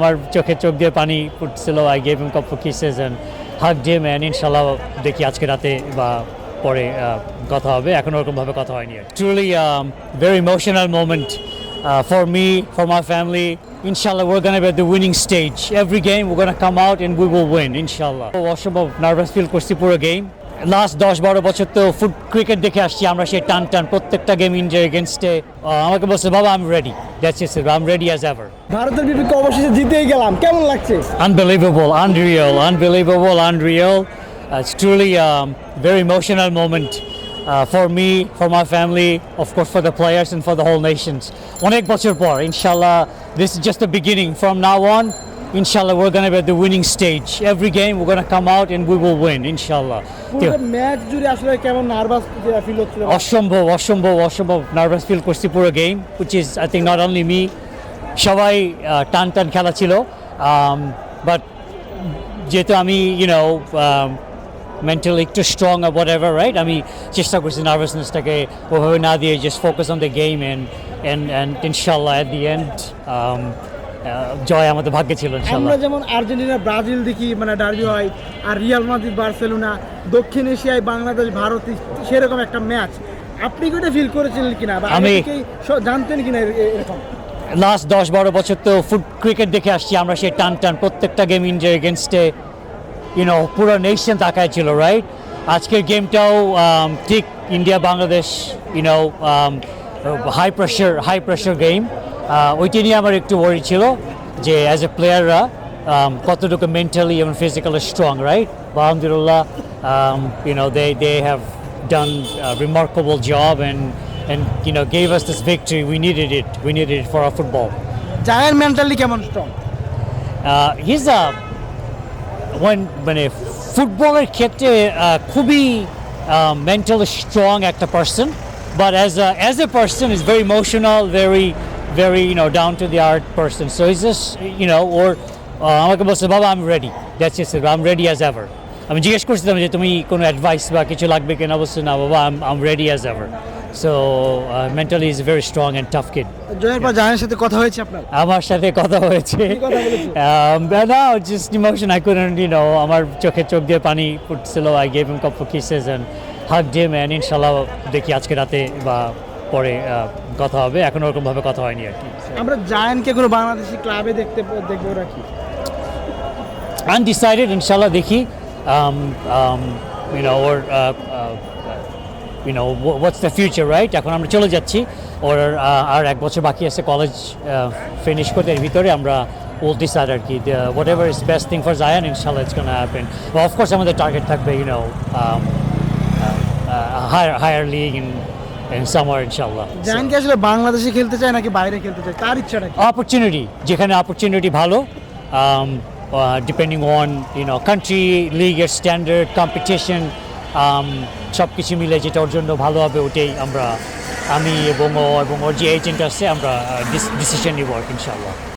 আমার চোখে চোখ দিয়ে পানি ফুটছিল I gave him cup kisses and hug ডিম এন্ড ইনশাল্লাহ দেখি আজকে রাতে বা পরে কথা হবে। এখন ওরকমভাবে কথা হয়নি। Truly very emotional moment for me for my family ইনশাল্লাহ be at the winning stage. Every game, we're gonna come out and we will win ইনশাল্লাহ অসম্ভব নার্ভাস ফিল করছি পুরো গেম লাস্ট দশ বারো বছর তো ফুট ক্রিকেট দেখে আসছি আমরা সেই টান টান প্রত্যেকটা গেম ইন্ডিয়া এগেনস্টে আমাকে বলছে বাবা I am ready that's it I am ready as ever ভারতের বিপক্ষে অবশেষে জিতেই গেলাম কেমন লাগছে. Uh, it's truly a very emotional moment uh, for me, for my family, of course for the players and for the whole nations. অনেক বছর পর, inshallah, this is just the beginning. From now on, inshallah, we're going to be at the winning stage. Every game, we're going to come out and we will win, inshallah. Match জুড়ে আসলে কেমন nervous feel হচ্ছিল অসম্ভব অসম্ভব অসম্ভব nervous feel করছি পুরো game which is I think not only me সবাই টান টান খেলা ছিল বাট যেহেতু আমি ইউনো মেন্টাল একটু স্ট্রং আর হোয়াট এভার রাইট আমি চেষ্টা করছি নার্ভাসনেসটাকে ওভাবে না দিয়ে just focus on the game and and and ইনশাল্লাহ অ্যাট দি এন্ড um, জয় আমাদের ভাগ্যে ছিল আমরা যেমন আর্জেন্টিনা ব্রাজিল দেখি মানে ডার্বি হয় আর রিয়াল মাদ্রিদ বার্সেলোনা দক্ষিণ এশিয়ায় বাংলাদেশ ভারত সেরকম একটা ম্যাচ আপনি কি ফিল করেছিলেন কিনা? আমি- জানতেন কিনা এরকম? লাস্ট দশ বারো বছর তো ফুট ক্রিকেট দেখে আসছি আমরা সেই টান টান প্রত্যেকটা গেম ইন্ডিয়া এগেনস্টে ইউনো পুরো নেশন তাকায় ছিল রাইট আজকের গেমটাও um, ঠিক India Bangladesh you know high pressure high pressure game ওইটা নিয়ে আমার একটু ওয়ারি ছিল যে অ্যাজ এ প্লেয়াররা কতটুকু মেন্টালি এবং ফিজিক্যালি স্ট্রং রাইট আলহামদুলিল্লাহ you know they they have remarkable job and and you know gave us this victory. We needed it. We needed it for our football. জায়ান্ট মেন্টালি কেমন strong he's a when মানে ফুটবলের ক্ষেত্রে uh, খুবই mentally strong একটা person but as a as a person is very emotional very very you know down to the earth person so is just you know or uh, আমাকে বলছে বাবা I am ready that's it I am ready as ever আমি জিজ্ঞেস করছিলাম যে তুমি কোনো advice বা কিছু লাগবে কিনা? বলছে না বাবা I am ready as ever so mentally is very strong and tough kid জয়ের পর জায়ানের সাথে কথা হয়েছে আপনার? আমার সাথে কথা হয়েছে। কি কথা বলেছে? But no, just emotion. I couldn't, you know, আমার চোখে চোখ দিয়ে পানি ফুটছিল। I gave him cup kisses and hug ডিম এন্ড ইনশাল্লাহ দেখি আজকে রাতে বা পরে কথা হবে। এখন ওরকমভাবে কথা হয়নি আর কি। আমরা জায়ানকে কোনো বাংলাদেশি ক্লাবে দেখতে দেখব রাখি আনডিসাইডেড ইনশাল্লাহ দেখি। You know or you know what's the future right এখন আমরা চলে যাচ্ছি। ওর আর এক বছর বাকি আছে কলেজ ফিনিশ করতে। এর ভিতরে আমরা উইল ডিসাইড আর কি। Whatever is best thing for Zayan ইনশাল্লাহ it's gonna happen of course আমাদের টার্গেট থাকবে you know higher higher league in in summer ইনশাল্লাহ জায়ান কি আসলে বাংলাদেশে খেলতে চায় নাকি বাইরে খেলতে চায়? তার ইচ্ছাটা অপরচুনিটি যেখানে অপরচুনিটি ভালো depending on you know country লিগের স্ট্যান্ডার্ড কম্পিটিশন সব কিছু মিলে যেটা ওর জন্য ভালো হবে ওটাই আমরা আমি এবং ও এবং ওর যে এজেন্ট আছে আমরা ডিসিশন নিব ইনশাল্লাহ